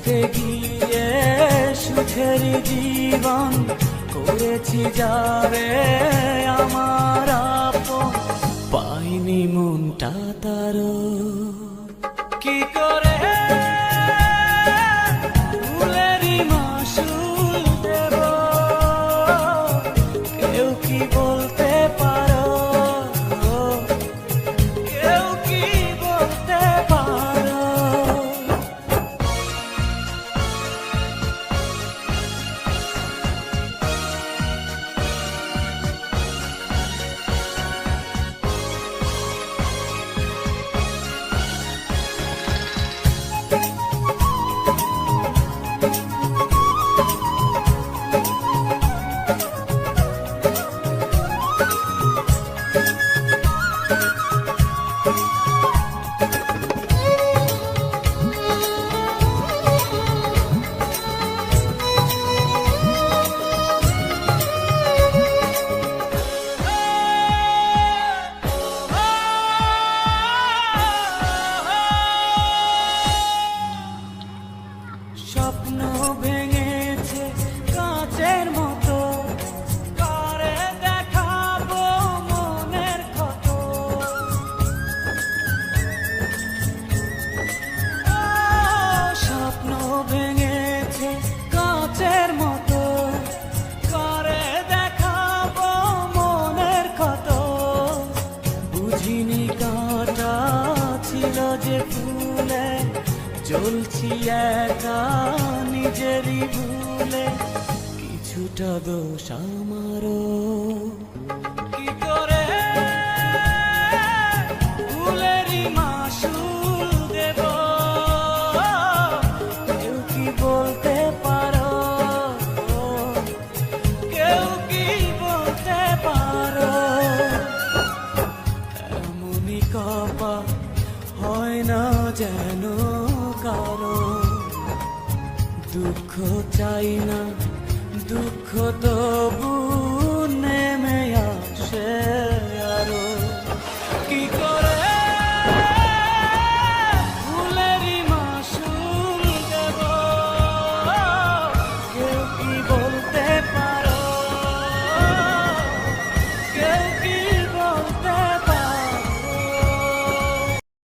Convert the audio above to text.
খুঁজতে গিয়ে সুখের জীবন করেছি যাবে আমার পাইনি মনটা তার কি করে স্বপ্ন ভেঙেছে কাঁচের মতো। কারে দেখাবো মনের ক্ষত। স্বপ্ন ভেঙেছে কাঁচের মতো। কারে দেখাবো মনের ক্ষত। বুঝিনি কাঁটা ছিল যে ফুলে। চলছি একা নিজেরই ভুলে। কিছুটা দোষ আমারও। কি করে? ফুলেরই মাসুল দেব। কেউ বলতে পারো? কেউ কি বলতে পারো? এমনই কপা হয় না যেন। দুঃখ চাই না দুঃখ তবু